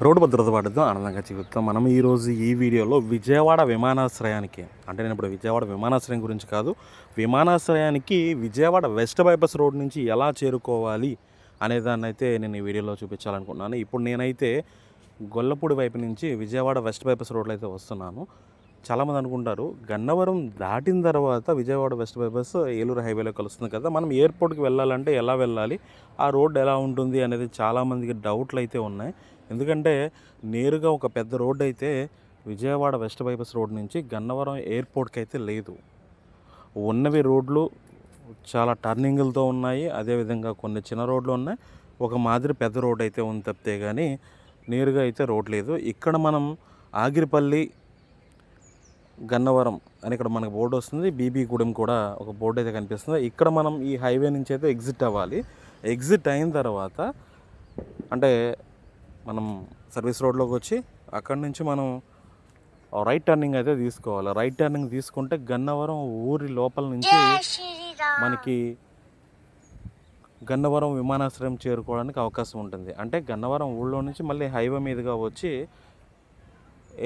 Road భద్రత పడుద్దాం ఆనందంగా చెబుతాం మనం ఈరోజు ఈ వీడియోలో విజయవాడ విమానాశ్రయానికి అంటే నేను ఇప్పుడు విజయవాడ విమానాశ్రయం గురించి కాదు విమానాశ్రయానికి విజయవాడ వెస్ట్ బైపాస్ రోడ్ నుంచి ఎలా చేరుకోవాలి అనేదాన్ని అయితే నేను ఈ వీడియోలో చూపించాలనుకుంటున్నాను. ఇప్పుడు నేనైతే గొల్లపూడి వైపు నుంచి విజయవాడ వెస్ట్ బైపాస్ రోడ్లో అయితే వస్తున్నాను. చాలామంది అనుకుంటారు గన్నవరం దాటిన తర్వాత విజయవాడ వెస్ట్ బైపాస్ ఏలూరు హైవేలో కలుస్తుంది కదా మనం ఎయిర్పోర్ట్కి వెళ్ళాలంటే ఎలా వెళ్ళాలి? ఆ రోడ్ ఎలా ఉంటుంది అనేది చాలామందికి డౌట్లు అయితే ఉన్నాయి. ఎందుకంటే నేరుగా ఒక పెద్ద రోడ్ అయితే విజయవాడ వెస్ట్ బైపాస్ రోడ్ నుంచి గన్నవరం ఎయిర్పోర్ట్కి అయితే లేదు. ఉన్నవి రోడ్లు చాలా టర్నింగులతో ఉన్నాయి అదేవిధంగా కొన్ని చిన్న రోడ్లు ఉన్నాయి. ఒక మాదిరి పెద్ద రోడ్ అయితే ఉంది తప్పితే కానీ నేరుగా అయితే రోడ్ లేదు. ఇక్కడ మనం ఆగిరిపల్లి గన్నవరం అని ఇక్కడ మనకు బోర్డు వస్తుంది. బీబీ గూడెం కూడా ఒక బోర్డు అయితే కనిపిస్తుంది. ఇక్కడ మనం ఈ హైవే నుంచి అయితే ఎగ్జిట్ అవ్వాలి. ఎగ్జిట్ అయిన తర్వాత అంటే మనం సర్వీస్ రోడ్లోకి వచ్చి అక్కడి నుంచి మనం రైట్ టర్నింగ్ అయితే తీసుకోవాలి. రైట్ టర్నింగ్ తీసుకుంటే గన్నవరం ఊరి లోపల నుంచి మనకి గన్నవరం విమానాశ్రయం చేరుకోవడానికి అవకాశం ఉంటుంది. అంటే గన్నవరం ఊళ్ళో నుంచి మళ్ళీ హైవే మీదుగా వచ్చి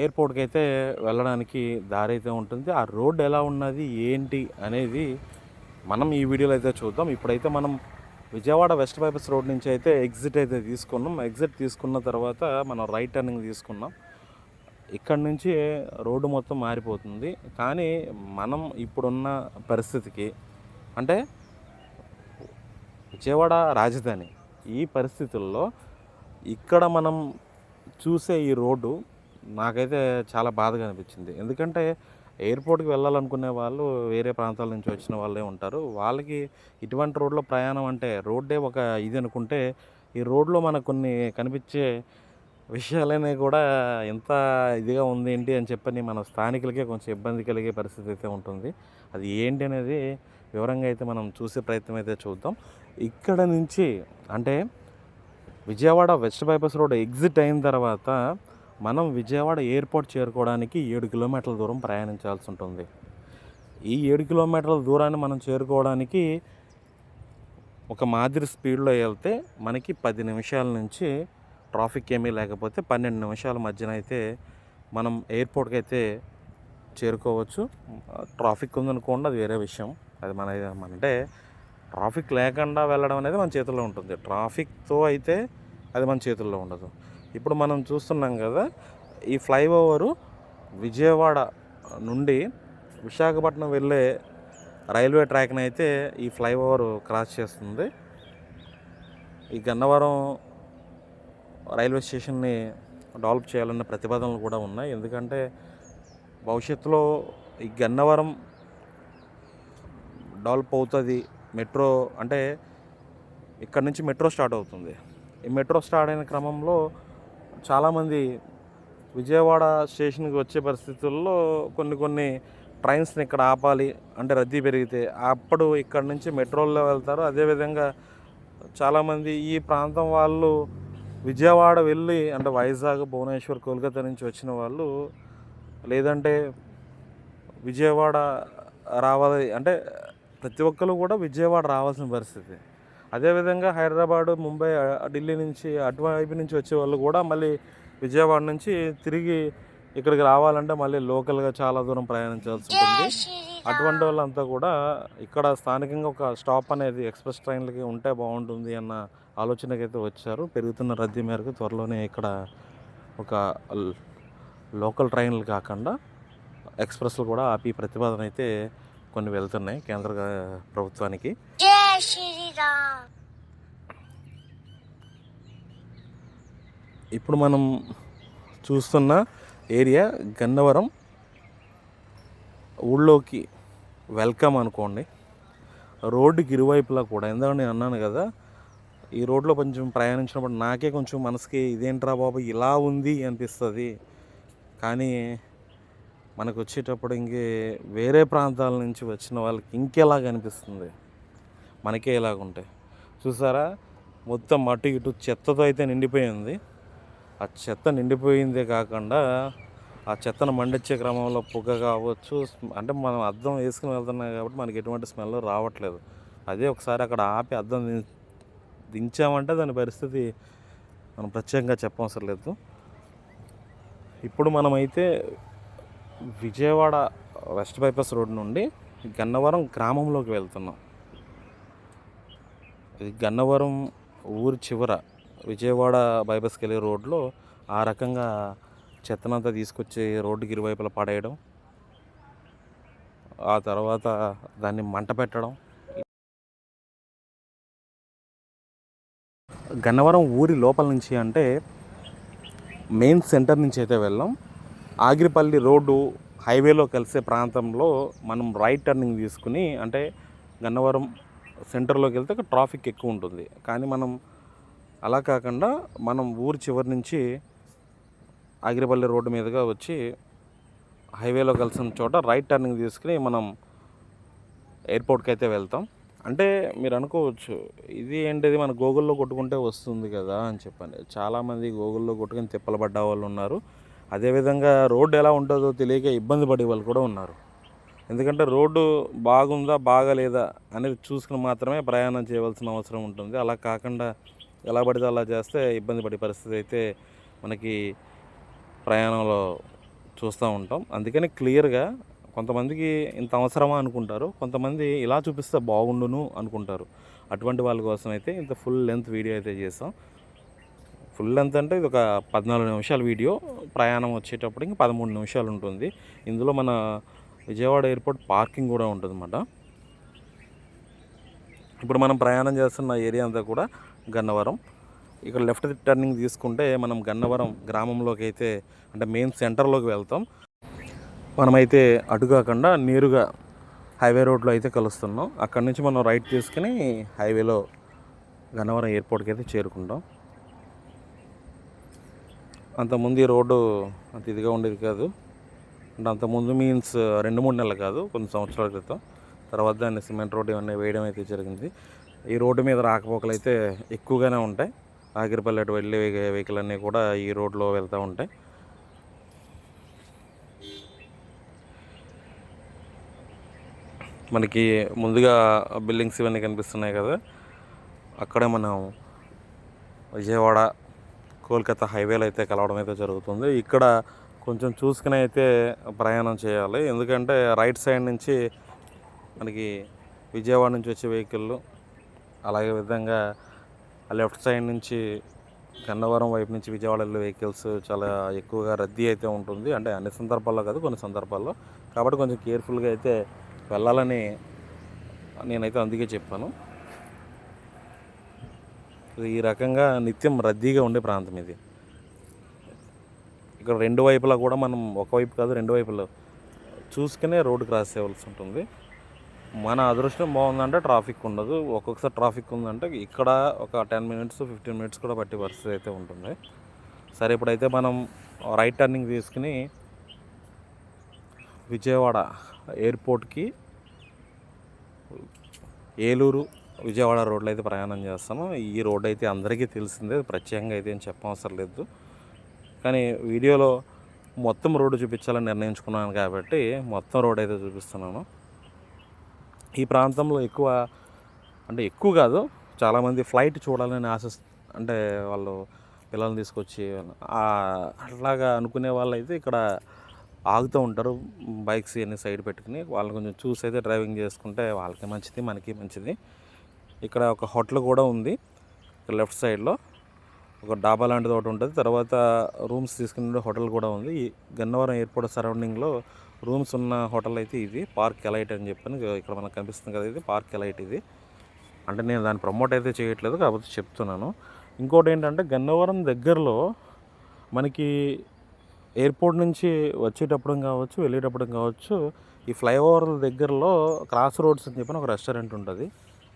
ఎయిర్పోర్ట్కి అయితే వెళ్ళడానికి దారి అయితే ఉంటుంది. ఆ రోడ్ ఎలా ఉన్నది ఏంటి అనేది మనం ఈ వీడియోలో అయితే చూద్దాం. ఇప్పుడైతే మనం విజయవాడ వెస్ట్ బైపాస్ రోడ్ నుంచి అయితే ఎగ్జిట్ అయితే తీసుకున్నాం. ఎగ్జిట్ తీసుకున్న తర్వాత మనం రైట్ టర్నింగ్ తీసుకున్నాం. ఇక్కడ నుంచి రోడ్డు మొత్తం మారిపోతుంది. కానీ మనం ఇప్పుడున్న పరిస్థితికి అంటే విజయవాడ రాజధాని ఈ పరిస్థితుల్లో ఇక్కడ మనం చూసే ఈ రోడ్డు నాకైతే చాలా బాధగా అనిపించింది. ఎందుకంటే ఎయిర్పోర్ట్కి వెళ్ళాలనుకునే వాళ్ళు వేరే ప్రాంతాల నుంచి వచ్చిన వాళ్ళే ఉంటారు. వాళ్ళకి ఇటువంటి రోడ్లో ప్రయాణం అంటే రోడ్డే ఒక ఇది అనుకుంటే ఈ రోడ్లో మనకు కొన్ని కనిపించే విషయాలనే కూడా ఎంత ఇదిగా ఉంది ఏంటి అని చెప్పని మన స్థానికులకే కొంచెం ఇబ్బంది కలిగే పరిస్థితి అయితే ఉంటుంది. అది ఏంటి అనేది వివరంగా అయితే మనం చూసే ప్రయత్నం అయితే చూద్దాం. ఇక్కడ నుంచి అంటే Vijayawada west bypass road exit అయిన తర్వాత మనం విజయవాడ ఎయిర్పోర్ట్ చేరుకోవడానికి ఏడు కిలోమీటర్ల దూరం ప్రయాణించాల్సి ఉంటుంది. ఈ ఏడు కిలోమీటర్ల దూరాన్ని మనం చేరుకోవడానికి ఒక మాదిరి స్పీడ్లో వెళ్తే మనకి పది నిమిషాల నుంచి ట్రాఫిక్ ఏమీ లేకపోతే పన్నెండు నిమిషాల మధ్యన అయితే మనం ఎయిర్పోర్ట్కి అయితే చేరుకోవచ్చు. ట్రాఫిక్ ఉందనుకోండి అది వేరే విషయం. అది మన అంటే ట్రాఫిక్ లేకుండా వెళ్ళడం అనేది మన చేతుల్లో ఉంటుంది. ట్రాఫిక్తో అయితే అది మన చేతుల్లో ఉండదు. ఇప్పుడు మనం చూస్తున్నాం కదా ఈ ఫ్లైఓవరు విజయవాడ నుండి విశాఖపట్నం వెళ్ళే రైల్వే ట్రాక్ని అయితే ఈ ఫ్లైఓవర్ క్రాస్ చేస్తుంది. ఈ గన్నవరం రైల్వే స్టేషన్ని డెవలప్ చేయాలన్న ప్రతిపాదనలు కూడా ఉన్నాయి. ఎందుకంటే భవిష్యత్తులో ఈ గన్నవరం డెవలప్ అవుతుంది. మెట్రో అంటే ఇక్కడ నుంచి మెట్రో స్టార్ట్ అవుతుంది. ఈ మెట్రో స్టార్ట్ అయిన క్రమంలో చాలామంది విజయవాడ స్టేషన్కి వచ్చే పరిస్థితుల్లో కొన్ని కొన్ని ట్రైన్స్ని ఇక్కడ ఆపాలి అంటే రద్దీ పెరిగితే అప్పుడు ఇక్కడ నుంచి మెట్రోల్లో వెళ్తారు. అదేవిధంగా చాలామంది ఈ ప్రాంతం వాళ్ళు విజయవాడ వెళ్ళి అంటే వైజాగ్ భువనేశ్వర్ కోల్కతా నుంచి వచ్చిన వాళ్ళు లేదంటే విజయవాడ రావాలి అంటే ప్రతి ఒక్కరు కూడా విజయవాడ రావాల్సిన పరిస్థితి. అదేవిధంగా హైదరాబాదు ముంబై ఢిల్లీ నుంచి అటువైపు నుంచి వచ్చే వాళ్ళు కూడా మళ్ళీ విజయవాడ నుంచి తిరిగి ఇక్కడికి రావాలంటే మళ్ళీ లోకల్గా చాలా దూరం ప్రయాణించాల్సి ఉంటుంది. అటువంటి వాళ్ళంతా కూడా ఇక్కడ స్థానికంగా ఒక స్టాప్ అనేది ఎక్స్ప్రెస్ ట్రైన్లకి ఉంటే బాగుంటుంది అన్న ఆలోచనకి అయితే వచ్చారు. పెరుగుతున్న రద్దీ మేరకు త్వరలోనే ఇక్కడ ఒక లోకల్ ట్రైన్లు కాకుండా ఎక్స్ప్రెస్లు కూడా ఆపి ప్రతిపాదన అయితే కొన్ని వెళ్తున్నాయి కేంద్ర ప్రభుత్వానికి. శ్రీరామ్. ఇప్పుడు మనం చూస్తున్న ఏరియా గన్నవరం. ఊళ్ళోకి వెల్కమ్ అనుకోండి. రోడ్డుకి ఇరువైపులా కూడా ఎందుకంటే నేను అన్నాను కదా ఈ రోడ్లో కొంచెం ప్రయాణించినప్పుడు నాకే కొంచెం మనసుకి ఇదేంట్రా బాబు ఇలా ఉంది అనిపిస్తుంది. కానీ మనకు వచ్చేటప్పుడు ఇంకే వేరే ప్రాంతాల నుంచి వచ్చిన వాళ్ళకి ఇంకెలాగ అనిపిస్తుంది? మనకే ఇలాగుంటాయి చూసారా? మొత్తం అటు ఇటు చెత్తతో అయితే నిండిపోయింది. ఆ చెత్త నిండిపోయిందే కాకుండా ఆ చెత్తను మండించే క్రమంలో పొగ కావచ్చు అంటే మనం అద్దం వేసుకుని వెళ్తున్నాం కాబట్టి మనకి ఎటువంటి స్మెల్ రావట్లేదు. అదే ఒకసారి అక్కడ ఆపి అద్దం దించామంటే దాని పరిస్థితి మనం ప్రత్యేకంగా చెప్పవసరం లేదు. ఇప్పుడు మనమైతే విజయవాడ వెస్ట్ బైపాస్ రోడ్ నుండి గన్నవరం గ్రామంలోకి వెళ్తున్నాం. ఇది గన్నవరం ఊరి చివర విజయవాడ బైపాస్కి వెళ్ళే రోడ్లో ఆ రకంగా చెత్తనంతా తీసుకొచ్చి రోడ్డుకి ఇరువైపులా పడేయడం ఆ తర్వాత దాన్ని మంట పెట్టడం. గన్నవరం ఊరి లోపల నుంచి అంటే మెయిన్ సెంటర్ నుంచి అయితే వెళ్ళాం. ఆగిరిపల్లి రోడ్డు హైవేలో కలిసే ప్రాంతంలో మనం రైట్ టర్నింగ్ తీసుకుని అంటే గన్నవరం సెంటర్లోకి వెళ్తే ట్రాఫిక్ ఎక్కువ ఉంటుంది. కానీ మనం అలా కాకుండా మనం ఊరు చివరి నుంచి ఆగిరిపల్లి రోడ్డు మీదుగా వచ్చి హైవేలో కలిసిన చోట రైట్ టర్నింగ్ తీసుకుని మనం ఎయిర్పోర్ట్కి అయితే వెళ్తాం. అంటే మీరు అనుకోవచ్చు ఇది ఏంటిది మన గూగుల్లో కొట్టుకుంటే వస్తుంది కదా అని చెప్పండి. చాలామంది గూగుల్లో కొట్టుకుని తిప్పలు పడ్డ వాళ్ళు ఉన్నారు. అదేవిధంగా రోడ్డు ఎలా ఉంటుందో తెలియక ఇబ్బంది పడే వాళ్ళు కూడా ఉన్నారు. ఎందుకంటే రోడ్డు బాగుందా బాగలేదా అనేది చూసుకుని మాత్రమే ప్రయాణం చేయవలసిన అవసరం ఉంటుంది. అలా కాకుండా ఎలా పడితే అలా చేస్తే ఇబ్బంది పడే పరిస్థితి అయితే మనకి ప్రయాణంలో చూస్తూ ఉంటాం. అందుకని క్లియర్గా కొంతమందికి ఇంత అవసరమా అనుకుంటారు కొంతమంది ఇలా చూపిస్తే బాగుండును అనుకుంటారు. అటువంటి వాళ్ళ కోసం అయితే ఇంత ఫుల్ లెంత్ వీడియో అయితే చేస్తాం ఫుల్ లెంత్ అంటే ఇది ఒక పద్నాలుగు నిమిషాల వీడియో ప్రయాణం వచ్చేటప్పుడు ఇంకా పదమూడు నిమిషాలు ఉంటుంది. ఇందులో మన విజయవాడ ఎయిర్పోర్ట్ పార్కింగ్ కూడా ఉంటుంది అన్నమాట ఇప్పుడు మనం ప్రయాణం చేస్తున్న ఏరియా అంతా కూడా గన్నవరం. ఇక్కడ లెఫ్ట్ టర్నింగ్ తీసుకుంటే మనం గన్నవరం గ్రామంలోకి అయితే అంటే మెయిన్ సెంటర్లోకి వెళ్తాం. మనమైతే అటు కాకుండా నేరుగా హైవే రోడ్లో అయితే కలుస్తున్నాం. అక్కడి నుంచి మనం రైట్ తీసుకుని హైవేలో గన్నవరం ఎయిర్పోర్ట్కి అయితే చేరుకుంటాం. అంతకుముందు ఈ రోడ్డు అంత ఇదిగా ఉండేది కాదు. అంటే అంతకుముందు మీన్స్ రెండు మూడు నెలలు కాదు కొన్ని సంవత్సరాల క్రితం. తర్వాత దాన్ని సిమెంట్ రోడ్డు ఇవన్నీ వేయడం అయితే జరిగింది. ఈ రోడ్డు మీద రాకపోకలు అయితే ఎక్కువగానే ఉంటాయి. ఆగిరిపల్లి అటు వెళ్ళే వెహికల్ అన్నీ కూడా ఈ రోడ్లో వెళ్తూ ఉంటాయి. మనకి ముందుగా బిల్డింగ్స్ ఇవన్నీ కనిపిస్తున్నాయి కదా. అక్కడే మనం విజయవాడ కోల్కతా హైవేలు అయితే కలవడం అయితే జరుగుతుంది. ఇక్కడ కొంచెం చూసుకుని అయితే ప్రయాణం చేయాలి. ఎందుకంటే రైట్ సైడ్ నుంచి మనకి విజయవాడ నుంచి వచ్చే వెహికల్లు అలాగే విధంగా లెఫ్ట్ సైడ్ నుంచి గన్నవరం వైపు నుంచి విజయవాడ వెళ్ళే వెహికల్స్ చాలా ఎక్కువగా రద్దీ అయితే ఉంటుంది. అంటే అన్ని సందర్భాల్లో కాదు కొన్ని సందర్భాల్లో. కాబట్టి కొంచెం కేర్ఫుల్గా అయితే వెళ్ళాలని నేనైతే అందుకే చెప్పాను. ఈ రకంగా నిత్యం రద్దీగా ఉండే ప్రాంతం ఇది. ఇక్కడ రెండు వైపులా కూడా మనం ఒకవైపు కాదు రెండు వైపులా చూసుకునే రోడ్డు క్రాస్ చేయవలసి ఉంటుంది. మన అదృష్టం బాగుందంటే ట్రాఫిక్ ఉండదు. ఒక్కొక్కసారి ట్రాఫిక్ ఉందంటే ఇక్కడ ఒక టెన్ మినిట్స్ ఫిఫ్టీన్ మినిట్స్ కూడా పట్టే పరిస్థితి అయితే ఉంటుంది. సరే ఇప్పుడైతే మనం రైట్ టర్నింగ్ తీసుకుని విజయవాడ ఎయిర్పోర్ట్కి ఏలూరు విజయవాడ రోడ్లో అయితే ప్రయాణం చేస్తాను ఈ రోడ్ అయితే అందరికీ తెలిసిందే ప్రత్యేకంగా అయితే ఏం చెప్పవసరం లేదు. కానీ వీడియోలో మొత్తం రోడ్డు చూపించాలని నిర్ణయించుకున్నాను కాబట్టి మొత్తం రోడ్ అయితే చూపిస్తున్నాను. ఈ ప్రాంతంలో ఎక్కువ అంటే ఎక్కువ కాదు చాలామంది ఫ్లైట్ చూడాలని ఆశ అంటే వాళ్ళు పిల్లల్ని తీసుకొచ్చి అట్లాగా అనుకునే వాళ్ళు అయితే ఇక్కడ ఆగుతూ ఉంటారు. బైక్స్ అన్ని సైడ్ పెట్టుకుని వాళ్ళు కొంచెం చూసి అయితే డ్రైవింగ్ చేసుకుంటే వాళ్ళకి మంచిది మనకి మంచిది. ఇక్కడ ఒక హోటల్ కూడా ఉంది లెఫ్ట్ సైడ్లో. ఒక డాబా లాంటిది ఒకటి ఉంటుంది. తర్వాత రూమ్స్ తీసుకునే హోటల్ కూడా ఉంది. ఈ గన్నవరం ఎయిర్పోర్ట్ సరౌండింగ్లో రూమ్స్ ఉన్న హోటల్ అయితే ఇది. పార్క్ ఎలైట్ అని చెప్పాను ఇక్కడ మనకు కనిపిస్తుంది కదా ఇది. పార్క్ ఎలైట్ ఇది. అంటే నేను దాన్ని ప్రమోట్ అయితే చేయట్లేదు కాకపోతే చెప్తున్నాను. ఇంకోటి ఏంటంటే గన్నవరం దగ్గరలో మనకి ఎయిర్పోర్ట్ నుంచి వచ్చేటప్పుడు కావచ్చు వెళ్ళేటప్పుడు కావచ్చు ఈ ఫ్లైఓవర్ల దగ్గరలో క్రాస్ రోడ్స్ అని చెప్పిన ఒక రెస్టారెంట్ ఉంటుంది.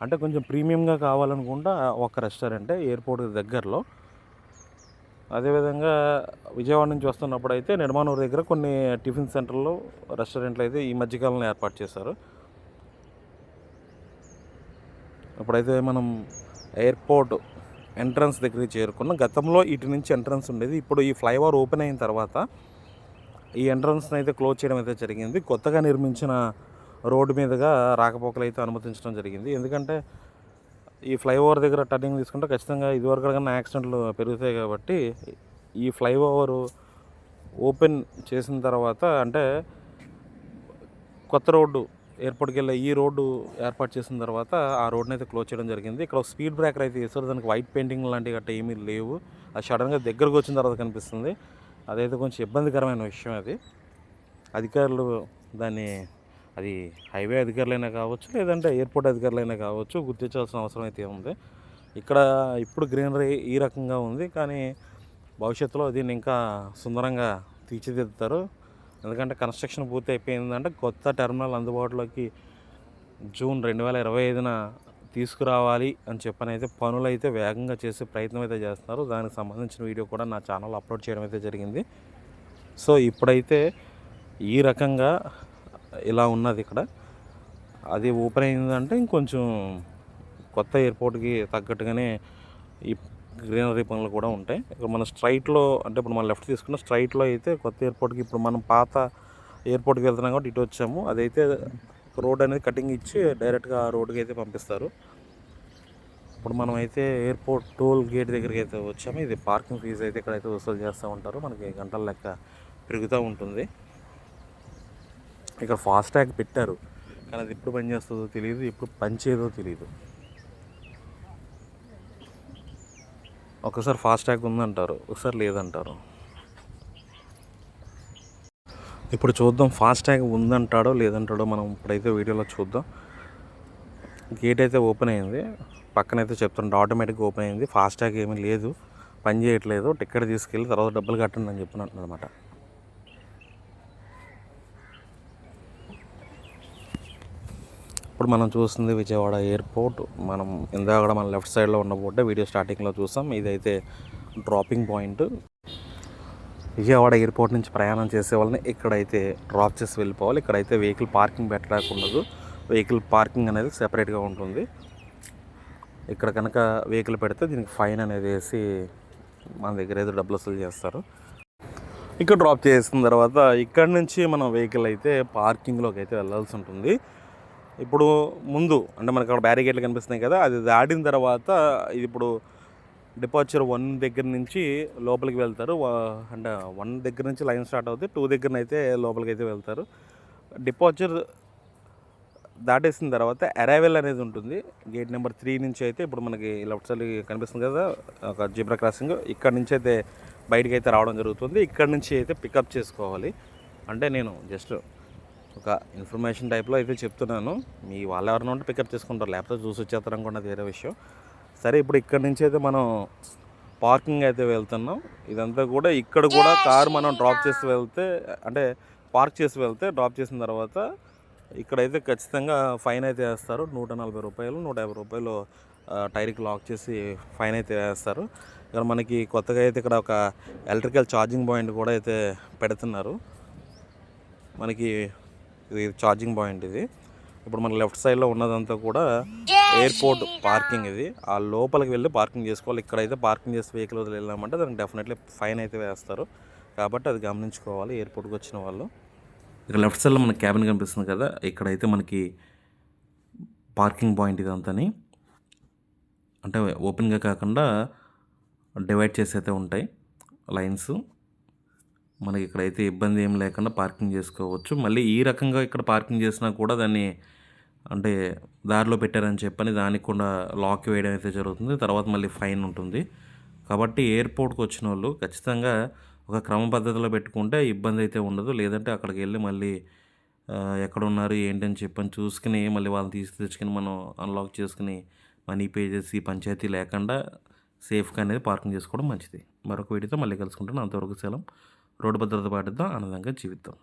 అంటే కొంచెం ప్రీమియంగా కావాలనుకుంటే ఒక రెస్టారెంటే ఎయిర్పోర్ట్ దగ్గరలో. అదేవిధంగా విజయవాడ నుంచి వస్తున్నప్పుడు అయితే నిర్మాణూరు దగ్గర కొన్ని టిఫిన్ సెంటర్లు రెస్టారెంట్లు అయితే ఈ మధ్యకాలంలో ఏర్పాటు చేశారు. ఇప్పుడైతే మనం ఎయిర్పోర్ట్ ఎంట్రన్స్ దగ్గరికి చేరుకున్నాం. గతంలో ఇటు నుంచి ఎంట్రన్స్ ఉండేది. ఇప్పుడు ఈ ఫ్లైఓవర్ ఓపెన్ అయిన తర్వాత ఈ ఎంట్రన్స్ని అయితే క్లోజ్ చేయడం అయితే జరిగింది. కొత్తగా నిర్మించిన రోడ్డు మీదుగా రాకపోకలు అయితే అనుమతించడం జరిగింది. ఎందుకంటే ఈ ఫ్లైఓవర్ దగ్గర టర్నింగ్ తీసుకుంటే ఖచ్చితంగా ఇదివరకు కన్నా యాక్సిడెంట్లు పెరుగుతాయి కాబట్టి ఈ ఫ్లైఓవర్ ఓపెన్ చేసిన తర్వాత అంటే కొత్త రోడ్డు ఎయిర్పోర్ట్కి వెళ్ళే ఈ రోడ్డు ఏర్పాటు చేసిన తర్వాత ఆ రోడ్ని అయితే క్లోజ్ చేయడం జరిగింది. ఇక్కడ ఒక స్పీడ్ బ్రేకర్ అయితే వేస్తారు దానికి వైట్ పెయింటింగ్ లాంటివి గట్ట ఏమీ లేవు. అది సడన్గా దగ్గరకు వచ్చిన తర్వాత కనిపిస్తుంది. అదైతే కొంచెం ఇబ్బందికరమైన విషయం అది. అధికారులు దాన్ని అది హైవే అధికారులైనా కావచ్చు లేదంటే ఎయిర్పోర్ట్ అధికారులైనా కావచ్చు గుర్తించాల్సిన అవసరం అయితే ఉంది ఇక్కడ ఇప్పుడు గ్రీనరీ ఈ రకంగా ఉంది కానీ భవిష్యత్తులో దీన్ని ఇంకా సుందరంగా తీర్చిదిద్దుతారు. ఎందుకంటే కన్స్ట్రక్షన్ పూర్తి అయిపోయిందంటే కొత్త టెర్మినల్ అందుబాటులోకి జూన్ రెండు వేల ఇరవై ఐదున తీసుకురావాలి అని చెప్పని అయితే పనులు అయితే వేగంగా చేసే ప్రయత్నం అయితే చేస్తున్నారు. దానికి సంబంధించిన వీడియో కూడా నా ఛానల్ అప్లోడ్ చేయడం అయితే జరిగింది. సో ఇప్పుడైతే ఈ రకంగా ఇలా ఉన్నది ఇక్కడ. అది ఓపెన్ అయిందంటే ఇంకొంచెం కొత్త ఎయిర్పోర్ట్కి తగ్గట్టుగానే ఈ గ్రీనరీ పనులు కూడా ఉంటాయి. ఇక్కడ మన స్ట్రైట్లో అంటే ఇప్పుడు మనం లెఫ్ట్ తీసుకున్న స్ట్రైట్లో అయితే కొత్త ఎయిర్పోర్ట్కి ఇప్పుడు మనం పాత ఎయిర్పోర్ట్కి వెళ్తున్నాం కాబట్టి ఇటు వచ్చాము. అదైతే రోడ్ అనేది కటింగ్ ఇచ్చి డైరెక్ట్గా ఆ రోడ్కి అయితే పంపిస్తారు. ఇప్పుడు మనం అయితే ఎయిర్పోర్ట్ టోల్ గేట్ దగ్గరికి అయితే వచ్చాము. ఇది పార్కింగ్ ఫీజు అయితే ఇక్కడైతే వసూలు చేస్తూ ఉంటారు. మనకి గంటల లెక్క పెరుగుతూ ఉంటుంది. ఇక్కడ ఫాస్ట్ ట్యాగ్ పెట్టారు. కానీ అది ఎప్పుడు పనిచేస్తుందో తెలియదు ఎప్పుడు పనిచేయదో తెలియదు ఒకసారి ఫాస్ట్ ట్యాగ్ ఉందంటారు ఒకసారి లేదంటారు. ఇప్పుడు చూద్దాం ఫాస్ట్ ట్యాగ్ ఉందంటాడో లేదంటాడో మనం ఇప్పుడైతే వీడియోలో చూద్దాం. గేట్ అయితే ఓపెన్ అయింది పక్కనైతే చెప్తుండే ఆటోమేటిక్గా ఓపెన్ అయింది. ఫాస్ట్ ట్యాగ్ ఏమీ లేదు పని చేయట్లేదు టికెట్ తీసుకెళ్ళి తర్వాత డబ్బులు కట్టండి అని చెప్పినట్టు అనమాట ఇప్పుడు మనం చూస్తుంది విజయవాడ ఎయిర్పోర్ట్. మనం ఇందాక మన లెఫ్ట్ సైడ్లో ఉన్న బోర్డే వీడియో స్టార్టింగ్లో చూసాం. ఇదైతే డ్రాపింగ్ పాయింట్. విజయవాడ ఎయిర్పోర్ట్ నుంచి ప్రయాణం చేసే వాళ్ళని ఇక్కడైతే డ్రాప్ చేసి వెళ్ళిపోవాలి. ఇక్కడైతే వెహికల్ పార్కింగ్ పెట్టడానికి ఉండదు వెహికల్ పార్కింగ్ అనేది సెపరేట్గా ఉంటుంది. ఇక్కడ కనుక వెహికల్ పెడితే దీనికి ఫైన్ అనేది వేసి మన దగ్గర ఏదో డబ్బులు వసూలు చేస్తారు. ఇక్కడ డ్రాప్ చేసిన తర్వాత ఇక్కడ నుంచి మనం వెహికల్ అయితే పార్కింగ్లోకి అయితే వెళ్ళాల్సి ఉంటుంది. ఇప్పుడు ముందు అంటే మనకి అక్కడ బ్యారికేడ్లు కనిపిస్తున్నాయి కదా అది దాటిన తర్వాత ఇది ఇప్పుడు డిపార్చర్ వన్ దగ్గర నుంచి లోపలికి వెళ్తారు. అంటే వన్ దగ్గర నుంచి లైన్ స్టార్ట్ అవుతుంది టూ దగ్గర అయితే లోపలికి అయితే వెళ్తారు. డిపార్చర్ దాటేసిన తర్వాత అరైవల్ అనేది ఉంటుంది. గేట్ నెంబర్ త్రీ నుంచి అయితే ఇప్పుడు మనకి లెఫ్ట్ సైడ్ కనిపిస్తుంది కదా ఒక జీబ్రా క్రాసింగ్ ఇక్కడ నుంచి అయితే బయటకు అయితే రావడం జరుగుతుంది. ఇక్కడ నుంచి అయితే పికప్ చేసుకోవాలి. అంటే నేను జస్ట్ ఒక ఇన్ఫర్మేషన్ టైప్లో అయితే చెప్తున్నాను. మీ వాళ్ళు ఎవరైనా ఉంటే పికప్ చేసుకుంటారు. లేకపోతే చూసి వచ్చేస్తారు అనుకున్నది వేరే విషయం. సరే ఇప్పుడు ఇక్కడ నుంచి అయితే మనం పార్కింగ్ అయితే వెళ్తున్నాం. ఇదంతా కూడా ఇక్కడ కూడా కార్ మనం డ్రాప్ చేసి వెళ్తే అంటే పార్క్ చేసి వెళ్తే డ్రాప్ చేసిన తర్వాత ఇక్కడైతే ఖచ్చితంగా ఫైన్ అయితే వేస్తారు. నూట నలభై రూపాయలు నూట యాభై రూపాయలు టైర్కి లాక్ చేసి ఫైన్ అయితే వేస్తారు. ఇక్కడ మనకి కొత్తగా అయితే ఇక్కడ ఒక ఎలక్ట్రికల్ ఛార్జింగ్ పాయింట్ కూడా అయితే పెడుతున్నారు. మనకి ఇది ఛార్జింగ్ పాయింట్ ఇది. ఇప్పుడు మన లెఫ్ట్ సైడ్లో ఉన్నదంతా కూడా ఎయిర్పోర్ట్ పార్కింగ్ ఇది. ఆ లోపలికి వెళ్ళి పార్కింగ్ చేసుకోవాలి. ఇక్కడైతే పార్కింగ్ చేసి వెహికల్ వదిలి వెళ్ళామంటే దానికి డెఫినెట్లీ ఫైన్ అయితే వేస్తారు. కాబట్టి అది గమనించుకోవాలి. ఎయిర్పోర్ట్కి వచ్చిన వాళ్ళు. ఇక లెఫ్ట్ సైడ్లో మనకి క్యాబిన్ కనిపిస్తుంది కదా. ఇక్కడైతే మనకి పార్కింగ్ పాయింట్ ఇదంతని. అంటే ఓపెన్గా కాకుండా డివైడ్ చేసి అయితే ఉంటాయి. లైన్స్ మనకి ఇక్కడైతే ఇబ్బంది ఏం లేకుండా పార్కింగ్ చేసుకోవచ్చు. మళ్ళీ ఈ రకంగా ఇక్కడ పార్కింగ్ చేసినా కూడా దాన్ని అంటే దారిలో పెట్టారని చెప్పని దానికి కూడా లాక్ వేయడం అయితే జరుగుతుంది. తర్వాత మళ్ళీ ఫైన్ ఉంటుంది. కాబట్టి ఎయిర్పోర్ట్కి వచ్చిన వాళ్ళు ఖచ్చితంగా ఒక క్రమ పద్ధతిలో పెట్టుకుంటే ఇబ్బంది అయితే ఉండదు. లేదంటే అక్కడికి వెళ్ళి మళ్ళీ ఎక్కడున్నారు ఎక్కడ ఉన్నారు ఏంటని చెప్పని చూసుకుని మళ్ళీ వాళ్ళని తీసి తెచ్చుకుని మనం అన్లాక్ చేసుకుని మనీ పే చేసి పంచాయతీ లేకుండా సేఫ్గా అనేది పార్కింగ్ చేసుకోవడం మంచిది. మరొక వీడియోతో మళ్ళీ కలుసుకుంటాను. అంతవరకు సెలవు. రోడ్డు భద్రత పాటిద్దాం ఆనందంగా జీవిద్దాం